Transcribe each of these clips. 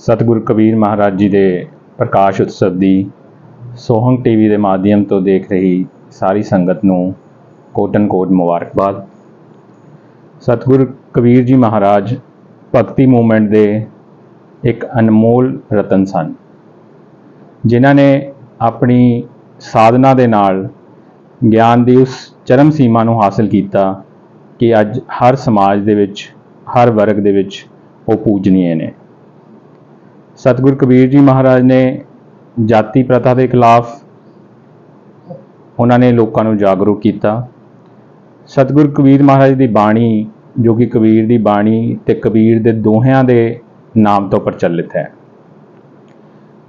ਸਤਿਗੁਰੂ ਕਬੀਰ ਮਹਾਰਾਜ ਜੀ ਦੇ ਪ੍ਰਕਾਸ਼ ਉਤਸਵ ਦੀ ਸੋਹੰਗ ਟੀਵੀ ਦੇ ਮਾਧਿਅਮ ਤੋਂ ਦੇਖ ਰਹੀ ਸਾਰੀ ਸੰਗਤ ਨੂੰ ਕੋਟਨ ਕੋਟ ਮੁਬਾਰਕਬਾਦ। ਸਤਿਗੁਰੂ ਕਬੀਰ ਜੀ ਮਹਾਰਾਜ ਭਗਤੀ ਮੂਵਮੈਂਟ ਦੇ ਇੱਕ ਅਨਮੋਲ ਰਤਨ ਸਨ, ਜਿਨ੍ਹਾਂ ਨੇ ਆਪਣੀ ਸਾਧਨਾ ਦੇ ਨਾਲ ਗਿਆਨ ਦੀ ਉਸ ਚਰਮ ਸੀਮਾ ਨੂੰ ਹਾਸਲ ਕੀਤਾ ਕਿ ਅੱਜ ਹਰ ਸਮਾਜ ਦੇ ਵਿੱਚ, ਹਰ ਵਰਗ ਦੇ ਵਿੱਚ ਉਹ ਪੂਜਨੀਏ ਨੇ। ਸਤਿਗੁਰ ਕਬੀਰ ਜੀ ਮਹਾਰਾਜ ਨੇ ਜਾਤੀ ਪ੍ਰਥਾ ਦੇ ਖਿਲਾਫ ਉਹਨਾਂ ਨੇ ਲੋਕਾਂ ਨੂੰ ਜਾਗਰੂਕ ਕੀਤਾ ਸਤਿਗੁਰ ਕਬੀਰ ਮਹਾਰਾਜ ਦੀ ਬਾਣੀ ਜੋ ਕਿ ਕਬੀਰ ਦੀ ਬਾਣੀ ਤੇ ਕਬੀਰ ਦੇ ਦੋਹਿਆਂ ਦੇ ਨਾਮ ਤੋਂ ਪ੍ਰਚਲਿਤ ਹੈ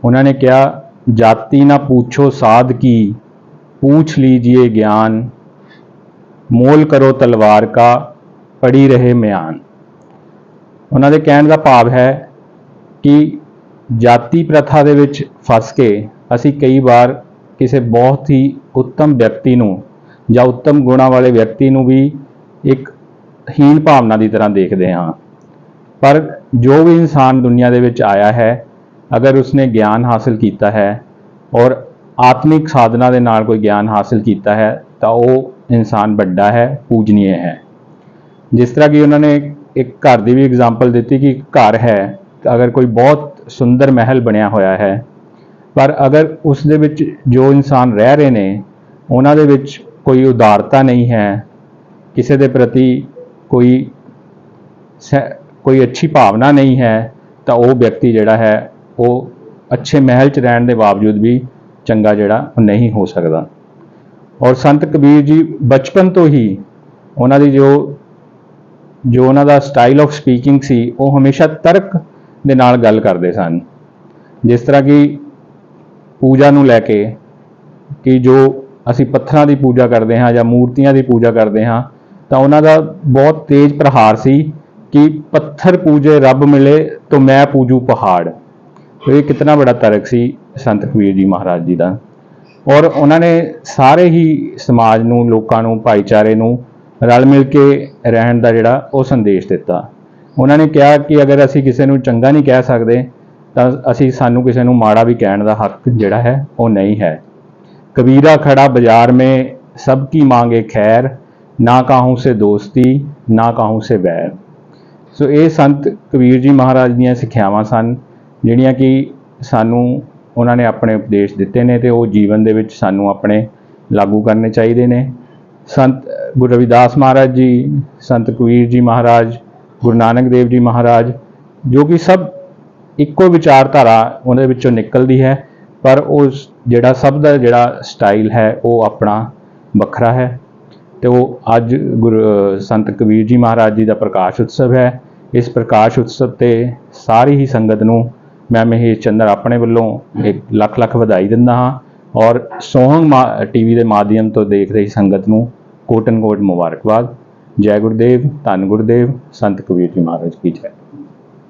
ਉਹਨਾਂ ਨੇ ਕਿਹਾ ਜਾਤੀ ਨਾ ਪੁੱਛੋ ਸਾਧ ਕੀ पूछ लीजिए ज्ञान ਮੋਲ ਕਰੋ ਤਲਵਾਰ ਕਾ ਪੜੀ ਰਹੇ ਮਿਆਨ ਉਹਨਾਂ ਦੇ ਕਹਿਣ ਦਾ ਭਾਵ ਹੈ ਕਿ ਜਾਤੀ ਪ੍ਰਥਾ ਦੇ ਵਿੱਚ ਫਸ ਕੇ ਅਸੀਂ ਕਈ ਵਾਰ ਕਿਸੇ ਬਹੁਤ ਹੀ ਉੱਤਮ ਵਿਅਕਤੀ ਨੂੰ ਜਾਂ ਉੱਤਮ ਗੁਣਾਂ ਵਾਲੇ ਵਿਅਕਤੀ ਨੂੰ ਵੀ ਇੱਕ ਹੀਨ ਭਾਵਨਾ ਦੀ ਤਰ੍ਹਾਂ ਦੇਖਦੇ ਹਾਂ। ਪਰ ਜੋ ਵੀ ਇਨਸਾਨ ਦੁਨੀਆ ਦੇ ਵਿੱਚ ਆਇਆ ਹੈ, ਅਗਰ ਉਸਨੇ ਗਿਆਨ ਹਾਸਲ ਕੀਤਾ ਹੈ ਔਰ ਆਤਮਿਕ ਸਾਧਨਾ ਦੇ ਨਾਲ ਕੋਈ ਗਿਆਨ ਹਾਸਲ ਕੀਤਾ ਹੈ, ਤਾਂ ਉਹ ਇਨਸਾਨ ਵੱਡਾ ਹੈ ਪੂਜਨੀय ਹੈ। ਜਿਸ ਤਰ੍ਹਾਂ ਕਿ ਉਹਨਾਂ ਨੇ ਇੱਕ ਘਰ ਦੀ ਵੀ ਐਗਜ਼ਾਮਪਲ ਦਿੱਤੀ ਕਿ ਘਰ ਹੈ ਅਗਰ ਕੋਈ ਬਹੁਤ ਸੁੰਦਰ ਮਹਿਲ ਬਣਿਆ ਹੋਇਆ ਹੈ। ਪਰ ਅਗਰ ਉਸ ਦੇ ਵਿੱਚ ਜੋ ਇਨਸਾਨ ਰਹਿ ਰਹੇ ਨੇ, ਉਹਨਾਂ ਦੇ ਵਿੱਚ ਕੋਈ ਉਦਾਰਤਾ ਨਹੀਂ ਹੈ। ਕਿਸੇ ਦੇ ਪ੍ਰਤੀ ਕੋਈ ਸੈ- ਕੋਈ ਅੱਛੀ ਭਾਵਨਾ ਨਹੀਂ ਹੈ, ਤਾਂ ਉਹ ਵਿਅਕਤੀ ਜਿਹੜਾ ਹੈ, ਉਹ ਅੱਛੇ ਮਹਿਲ 'ਚ ਰਹਿਣ ਦੇ ਬਾਵਜੂਦ ਵੀ ਚੰਗਾ ਜਿਹੜਾ, ਉਹ ਨਹੀਂ ਹੋ ਸਕਦਾ। ਔਰ ਸੰਤ ਕਬੀਰ ਜੀ ਬਚਪਨ ਤੋਂ ਹੀ ਉਹਨਾਂ ਦੀ ਜੋ ਜੋ ਉਹਨਾਂ ਦਾ ਸਟਾਈਲ ਆਫ ਸਪੀਕਿੰਗ ਸੀ, ਉਹ ਹਮੇਸ਼ਾ ਤਰਕ ਦੇ ਨਾਲ ਗੱਲ ਕਰਦੇ ਸਨ। ਜਿਸ ਤਰ੍ਹਾਂ ਕਿ ਪੂਜਾ ਨੂੰ ਲੈ ਕੇ ਕਿ ਜੋ ਅਸੀਂ ਪੱਥਰਾਂ ਦੀ ਪੂਜਾ ਕਰਦੇ ਹਾਂ ਜਾਂ ਮੂਰਤੀਆਂ ਦੀ ਪੂਜਾ ਕਰਦੇ ਹਾਂ, ਤਾਂ ਉਹਨਾਂ ਦਾ ਬਹੁਤ ਤੇਜ਼ ਪ੍ਰਹਾਰ ਸੀ ਕਿ ਪੱਥਰ ਪੂਜੇ ਰੱਬ ਮਿਲੇ ਤਾਂ ਮੈਂ ਪੂਜੂ ਪਹਾੜ। ਇਹ ਕਿੰਨਾ ਬੜਾ ਤਰਕ ਸੀ ਸੰਤ ਕਬੀਰ ਜੀ ਮਹਾਰਾਜ ਜੀ ਦਾ। ਔਰ ਉਹਨਾਂ ਨੇ ਸਾਰੇ ਹੀ ਸਮਾਜ ਨੂੰ, ਲੋਕਾਂ ਨੂੰ, ਭਾਈਚਾਰੇ ਨੂੰ ਰਲ ਮਿਲ ਕੇ ਰਹਿਣ ਦਾ ਜਿਹੜਾ ਉਹ ਸੰਦੇਸ਼ ਦਿੱਤਾ। ਉਹਨਾਂ ਨੇ ਕਿਹਾ ਕਿ ਅਗਰ ਅਸੀਂ ਕਿਸੇ ਨੂੰ ਚੰਗਾ ਨਹੀਂ ਕਹਿ ਸਕਦੇ, ਤਾਂ ਅਸੀਂ ਸਾਨੂੰ ਕਿਸੇ ਨੂੰ ਮਾੜਾ ਵੀ ਕਹਿਣ ਦਾ ਹੱਕ ਜਿਹੜਾ ਹੈ, ਉਹ ਨਹੀਂ ਹੈ। ਕਬੀਰਾ ਖੜਾ ਬਾਜ਼ਾਰ ਮੇ, ਸਭ ਕੀ ਮੰਗੇ ਖੈਰ, ਨਾ ਕਾਹੂ ਸੇ ਦੋਸਤੀ, ਨਾ ਕਾਹੂ ਸੇ ਵੈਰ। ਸੋ ਇਹ ਸੰਤ ਕਬੀਰ ਜੀ ਮਹਾਰਾਜ ਦੀਆਂ ਸਿੱਖਿਆਵਾਂ ਸਨ, ਜਿਹੜੀਆਂ ਕਿ ਸਾਨੂੰ ਉਹਨਾਂ ਨੇ ਆਪਣੇ ਉਪਦੇਸ਼ ਦਿੱਤੇ ਨੇ ਤੇ ਉਹ ਜੀਵਨ ਦੇ ਵਿੱਚ ਸਾਨੂੰ ਆਪਣੇ ਲਾਗੂ ਕਰਨੇ ਚਾਹੀਦੇ ਨੇ। ਸੰਤ ਗੁਰੂ ਰਵਿਦਾਸ ਮਹਾਰਾਜ ਜੀ, ਸੰਤ ਕਬੀਰ ਜੀ ਮਹਾਰਾਜ ਗੁਰੂ ਨਾਨਕ ਦੇਵ ਜੀ ਮਹਾਰਾਜ, ਜੋ ਕਿ ਸਭ ਇੱਕੋ ਵਿਚਾਰਧਾਰਾ ਉਹਦੇ ਵਿੱਚੋਂ ਨਿਕਲਦੀ ਹੈ, ਪਰ ਉਹ ਜਿਹੜਾ ਸਭ ਦਾ ਜਿਹੜਾ ਸਟਾਈਲ ਹੈ, ਉਹ ਆਪਣਾ ਵੱਖਰਾ ਹੈ। ਤੇ ਉਹ ਅੱਜ ਗੁਰੂ, ਸੰਤ ਕਬੀਰ ਜੀ ਮਹਾਰਾਜ ਜੀ ਦਾ ਪ੍ਰਕਾਸ਼ ਉਤਸਵ ਹੈ। ਇਸ ਪ੍ਰਕਾਸ਼ ਉਤਸਵ ਤੇ ਸਾਰੀ ਹੀ ਸੰਗਤ ਨੂੰ ਮੈਂ ਮਹੇਸ਼ ਚੰਦਰ ਆਪਣੇ ਵੱਲੋਂ ਇੱਕ ਲੱਖ ਲੱਖ ਵਧਾਈ ਦਿੰਦਾ ਹਾਂ ਔਰ ਸੋਹੰਗ ਟੀਵੀ ਦੇ ਮਾਧਿਅਮ ਤੋਂ ਦੇਖ ਰਹੀ ਸੰਗਤ ਨੂੰ ਕੋਟਨ ਕੋਟ ਮੁਬਾਰਕਬਾਦ। ਜੈ ਗੁਰਦੇਵ ਧੰਨ ਗੁਰਦੇਵ ਸੰਤ ਕਬੀਰ ਜੀ ਮਹਾਰਾਜ ਕੀ ਜੈ।